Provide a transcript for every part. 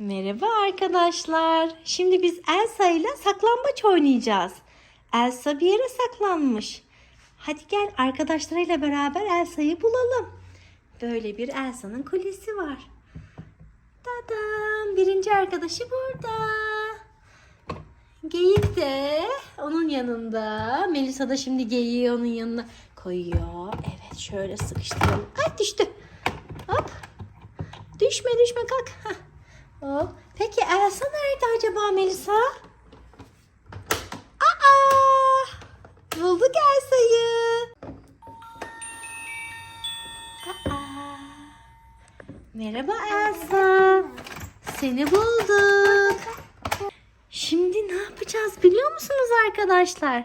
Merhaba arkadaşlar. Şimdi biz Elsa ile saklambaç oynayacağız. Elsa bir yere saklanmış. Hadi gel arkadaşlarıyla beraber Elsa'yı bulalım. Böyle bir Elsa'nın kulesi var. Tadam! Birinci arkadaşı burada. Geyik de onun yanında. Melisa da şimdi geyiği onun yanına koyuyor. Evet şöyle sıkıştıralım. Ay düştü. Hop. Düşme düşme kalk. Hah. Hop. Peki Elsa nerede acaba Melisa? Aa! Bulduk Elsa'yı. Merhaba Elsa. Seni bulduk. Şimdi ne yapacağız biliyor musunuz arkadaşlar?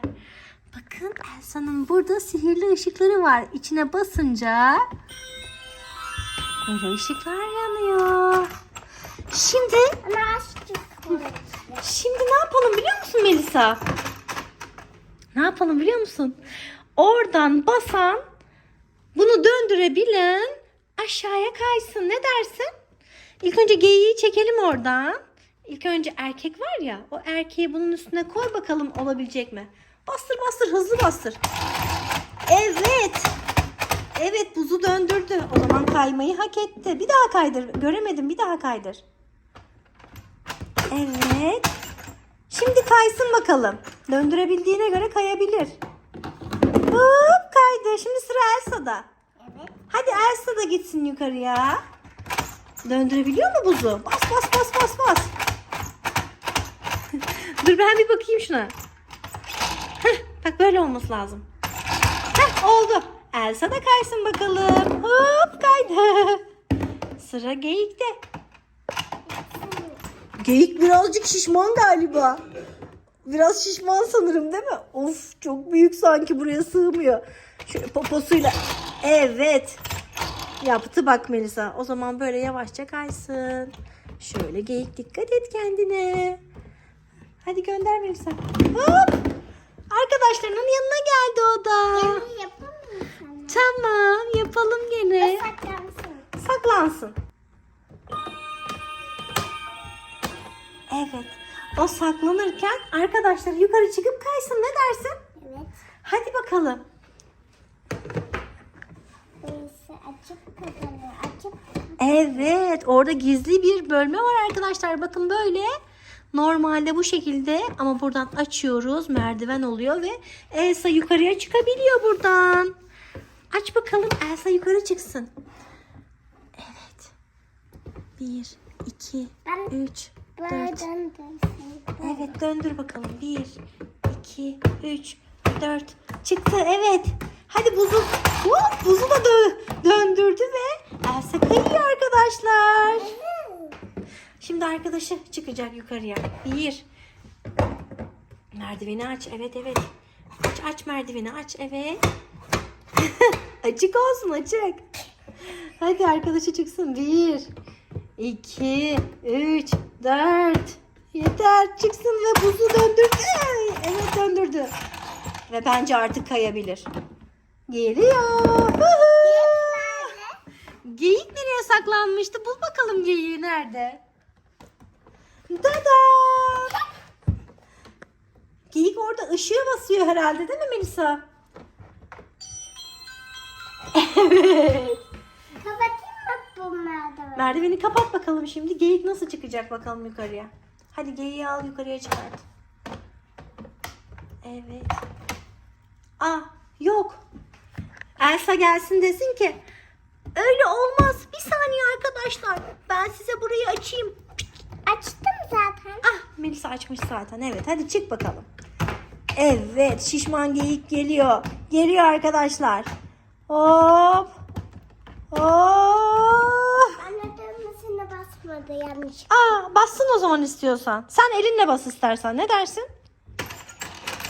Bakın Elsa'nın burada sihirli ışıkları var. İçine basınca böyle ışıklar yanıyor. Şimdi Şimdi ne yapalım biliyor musun Melisa? Ne yapalım biliyor musun? Oradan basan bunu döndürebilen aşağıya kaysın. Ne dersin? İlk önce geyiği çekelim oradan. İlk önce erkek var ya o erkeği bunun üstüne koy bakalım olabilecek mi? Bastır bastır hızlı bastır. Evet. Evet buzu döndürdü. O zaman kaymayı hak etti. Bir daha kaydır. Göremedim bir daha kaydır. Evet. Şimdi kaysın bakalım. Döndürebildiğine göre kayabilir. Hop kaydı. Şimdi sıra Elsa'da. Evet. Hadi Elsa da gitsin yukarıya. Döndürebiliyor mu buzu? Bas bas bas bas bas. Dur ben bir bakayım şuna. Heh, bak böyle olması lazım. Heh, oldu. Elsa da kaysın bakalım. Hop kaydı. Sıra geyikte. Geyik birazcık şişman galiba. Biraz şişman sanırım değil mi? Of çok büyük sanki buraya sığmıyor. Şöyle poposuyla. Evet. Yaptı bak Melisa. O zaman böyle yavaşça kaysın. Şöyle geyik dikkat et kendine. Hadi gönder Melisa. Hop. Arkadaşlarının yanına geldi o da. Yapar mısın? Tamam yapalım gene. Saklansın. Saklansın. Evet. O saklanırken arkadaşlar yukarı çıkıp kaysın. Ne dersin? Evet. Hadi bakalım. Evet, orada gizli bir bölme var arkadaşlar. Bakın böyle. Normalde bu şekilde ama buradan açıyoruz. Merdiven oluyor ve Elsa yukarıya çıkabiliyor buradan. Aç bakalım Elsa yukarı çıksın. Evet. Bir, iki, Ben üç, dört. Evet döndür bakalım. Bir, iki, üç, dört. Çıktı evet. Hadi buzu, Hop, buzu da dö- döndürdü ve Elsa kayıyor arkadaşlar. Şimdi arkadaşı çıkacak yukarıya. Bir. Merdiveni aç. Evet evet. Aç aç merdiveni aç. Evet. açık olsun açık. Hadi arkadaşı çıksın. Bir. İki, Üç. Dört. Yeter çıksın ve buzu döndürdü. Evet döndürdü. Ve bence artık kayabilir. Geliyor. Geyik nereye saklanmıştı? Bul bakalım geyiği nerede? Dada! Geyik orada ışığa basıyor herhalde değil mi Melisa? Evet. Bu merdiveni? Merdiveni kapat bakalım şimdi. Geyik nasıl çıkacak bakalım yukarıya. Hadi geyiği al yukarıya çıkart. Evet. Aa yok. Elsa gelsin desin ki öyle olmaz. Bir saniye arkadaşlar. Ben size burayı açayım. Açtım zaten. Ah Melisa açmış zaten. Evet hadi çık bakalım. Evet şişman geyik geliyor. Geliyor arkadaşlar. Hop. Hop. Basmadı yanlış. Aa bassın o zaman istiyorsan. Sen elinle bas istersen. Ne dersin?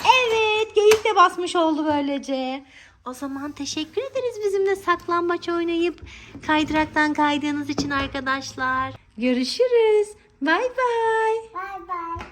Evet geyik de basmış oldu böylece. O zaman teşekkür ederiz bizimle saklambaç oynayıp kaydıraktan kaydığınız için arkadaşlar. Görüşürüz. Bay bay. Bay bay.